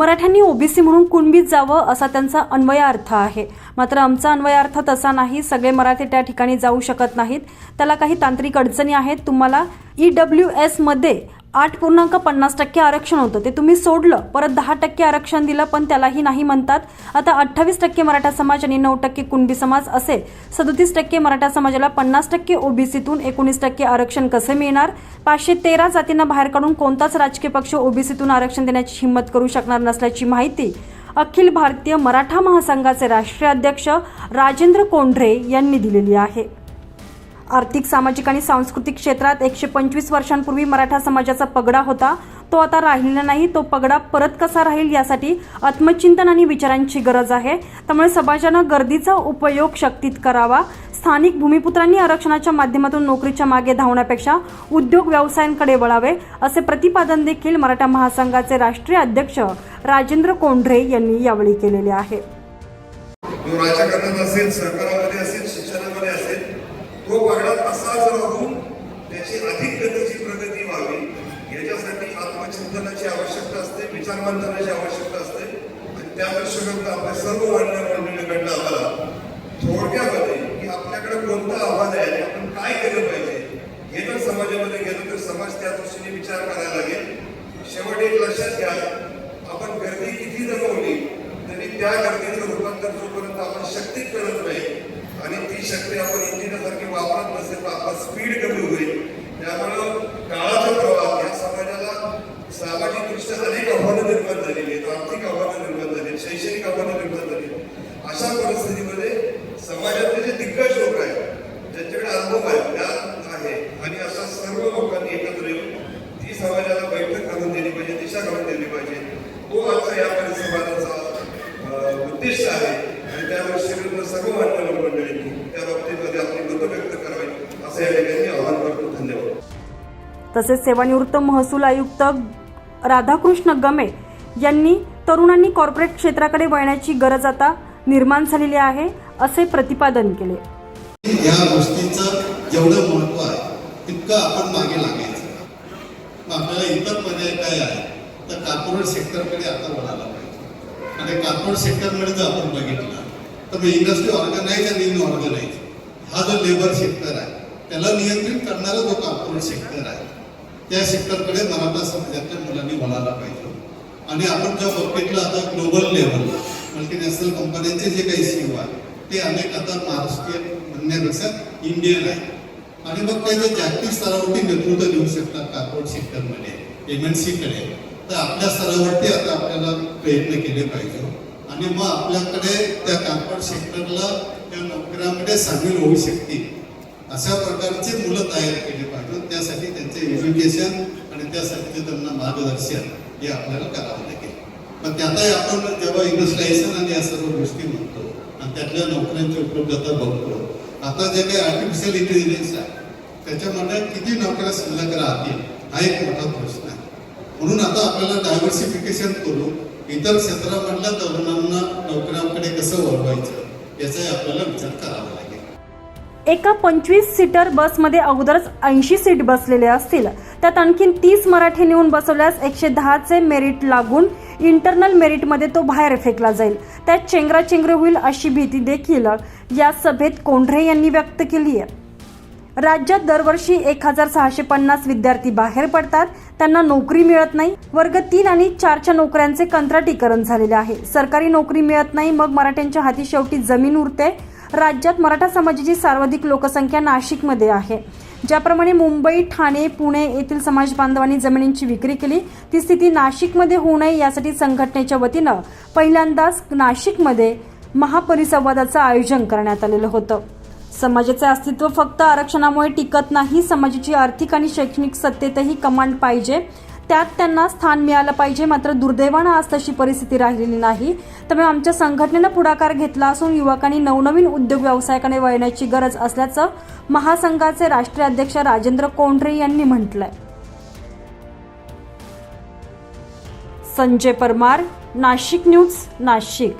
मराठ्यांनी ओबीसी म्हणून कुणबीत जावं असा त्यांचा अन्वयार्थ आहे. मात्र आमचा अन्वयार्थ तसा नाही. सगळे मराठी त्या ठिकाणी जाऊ शकत नाहीत. त्याला काही तांत्रिक अडचणी आहेत. तुम्हाला ई डब्ल्यू एसमध्ये आठ पूर्णांक पन्नास टक्के आरक्षण होतं. ते तुम्ही सोडलं. परत दहा टक्के आरक्षण दिलं पण त्यालाही नाही म्हणतात. आता अठ्ठावीस टक्के मराठा समाज आणि नऊ टक्के कुणबी समाज असे सदोतीस टक्के मराठा समाजाला पन्नास टक्के ओबीसीतून एकोणीस टक्के आरक्षण कसे मिळणार? पाचशे तेरा जातींना बाहेर काढून कोणताच राजकीय पक्ष ओबीसीतून आरक्षण देण्याची हिंमत करू शकणार नसल्याची माहिती अखिल भारतीय मराठा महासंघाचे राष्ट्रीय अध्यक्ष राजेंद्र कोंढरे यांनी दिलेली आहे. आर्थिक सामाजिक आणि सांस्कृतिक क्षेत्रात एकशे पंचवीस वर्षांपूर्वी मराठा समाजाचा पगडा होता. तो आता राहिलेला नाही. तो पगडा परत कसा राहील यासाठी आत्मचिंतन आणि विचारांची गरज आहे. त्यामुळे समाजानं गर्दीचा उपयोग शक्तीत करावा. स्थानिक भूमिपुत्रांनी आरक्षणाच्या माध्यमातून नोकरीच्या मागे धावण्यापेक्षा उद्योग व्यवसायांकडे वळावे असे प्रतिपादन देखील मराठा महासंघाचे राष्ट्रीय अध्यक्ष राजेंद्र कोंढरे यांनी यावेळी केलेले आहे जो राजकारणात असेल सरकारामध्ये असेल शिक्षणामध्ये असेल तो पगडा तसाच राहून त्याची अधिक गतीची प्रगती व्हावी याच्यासाठी आत्मचिंतनाची आवश्यकता असते विचारमंथनाची आवश्यकता असते. आणि त्या दृष्टीकोनातून आपल्या सर्व मान्य मंडळीकडनं आम्हाला थोडक्यामध्ये की आपल्याकडे कोणतं आव्हान आहे आणि आपण काय केलं पाहिजे हे जर समाजामध्ये गेलं तर समाज त्या दृष्टीने विचार करायला लागेल. शेवट एक लक्षात घ्या आपण गर्दी किती जमवली तरी त्या गर्दीचं रूपांतर जोपर्यंत आपण शक्ती करत नाही आणि ती शक्ती आपण वापरत आपला स्पीड कमी होईल त्यामुळं काळाचा प्रवाह या समाजाला सामाजिक दृष्ट्या अनेक आव्हानं निर्माण झालेली आहेत. आर्थिक आव्हानं निर्माण झाली आहेत. शैक्षणिक आव्हानं निर्माण झाली आहेत. अशा परिस्थितीमध्ये समाजातले जे दिग्गज लोक आहेत ज्यांच्याकडे अनुभव आहे ज्ञान आहे आणि अशा सर्व लोकांनी एकत्र येऊन ती समाजाला बैठक घालून दिली पाहिजे दिशा घालून दिली पाहिजे. तो आजचा या परिसंवादाचा उद्दिष्ट उद्देश आहे. आणि त्या दृष्टीने सर्व मान्यवर मंडळींनी त्या बाबतीमध्ये आपली आवाहन करतो धन्यवाद. तसेच सेवानिवृत्त महसूल आयुक्त राधाकृष्ण गमे यांनी तरुणांनी कॉर्पोरेट क्षेत्राकडे वळण्याची गरज आता निर्माण झालेली आहे असे प्रतिपादन केले. या गोष्टीचं जेवढं महत्त्व आहे तितकं आपण मागे लागायचं. आपल्याला इतर पर्याय काय आहे तर कॉर्पोरेट सेक्टरकडे आता वळायला पाहिजे. आणि कॉर्पोरेट सेक्टरमध्ये जर आपण बघितलं तर इंडस्ट्री ऑर्गनाईज आणि इनऑर्गनाईज हा जो लेबर सेक्टर आहे त्याला नियंत्रित करणारा जो कॉर्पोरेट सेक्टर आहे त्या सेक्टरकडे मराठा समाजातल्या मुलांनी वळायला पाहिजे. आणि आपण ज्या बघितलं आता ग्लोबल लेवलला मल्टीनॅशनल कंपन्यांचे जे काही सीओ आहे ते अनेक आता महाराष्ट्रीयन म्हणण्यापेक्षा इंडियन आहे आणि मग ते जागतिक स्तरावरती नेतृत्व देऊ शकतात कॉर्पोरेट सेक्टरमध्ये एम एन सीकडे तर आपल्या स्तरावरती आता आपल्याला प्रयत्न केले पाहिजे. आणि मग आपल्याकडे त्या कॉर्पोरेट सेक्टरला त्या नोकऱ्यामध्ये सामील होऊ शकतील. अशा प्रकारचे मुलं तयार केले पाहिजे त्यासाठी त्यांचे एज्युकेशन आणि त्यासाठी त्यांना मार्गदर्शन हे आपल्याला करावं लागेल. पण त्यातही आपण जेव्हा इंडस्ट्रायझेशन आणि या सर्व गोष्टी म्हणतो आणि त्यातल्या नोकऱ्यांची उपलब्धता बघतो आता जे काही आर्टिफिशियल इंटेलिजन्स आहे त्याच्यामध्ये किती नोकऱ्या शिल्लक राहतील हा एक मोठा प्रश्न आहे. म्हणून आता आपल्याला डायव्हर्सिफिकेशन करून इतर क्षेत्रामधल्या तरुणांना नोकऱ्यांकडे कसं वळवायचं याचाही आपल्याला विचार करावा लागेल. एका पंचवीस सीटर बसमध्ये अगोदरच ऐंशी सीट बसलेले असतील. त्यात आणखीन तीस मराठी नेऊन बसवल्यास एकशे दहाचे मेरिट लागून इंटरनल मेरिटमध्ये तो बाहेर फेकला जाईल. त्यात चेंगराचेंगरी होईल अशी भीती देखील या सभेत कोंढरे यांनी व्यक्त केली आहे. राज्यात दरवर्षी एक हजार सहाशे पन्नास विद्यार्थी बाहेर पडतात. त्यांना नोकरी मिळत नाही. वर्ग तीन आणि चारच्या नोकऱ्यांचे कंत्राटीकरण झालेले आहे. सरकारी नोकरी मिळत नाही. मग मराठ्यांच्या हाती शेवटी जमीन उरते. राज्यात मराठा समाजाची सर्वाधिक लोकसंख्या नाशिकमध्ये आहे. ज्याप्रमाणे मुंबई ठाणे पुणे येथील समाज बांधवांनी जमिनींची विक्री केली. ती स्थिती नाशिकमध्ये होऊ नये यासाठी संघटनेच्या वतीनं पहिल्यांदाच नाशिकमध्ये महापरिसंवादाचं आयोजन करण्यात आलेलं होतं. समाजाचे अस्तित्व फक्त आरक्षणामुळे टिकत नाही. समाजाची आर्थिक आणि शैक्षणिक सत्तेतही कमांड पाहिजे. त्यात त्यांना स्थान मिळालं पाहिजे. मात्र दुर्दैवानं आज तशी परिस्थिती राहिलेली नाही. त्यामुळे आमच्या संघटनेनं पुढाकार घेतला असून युवकांनी नवनवीन उद्योग व्यवसायाकडे वळण्याची गरज असल्याचं महासंघाचे राष्ट्रीय अध्यक्ष राजेंद्र कोंढरे यांनी म्हटलंय. संजय परमार नाशिक न्यूज नाशिक.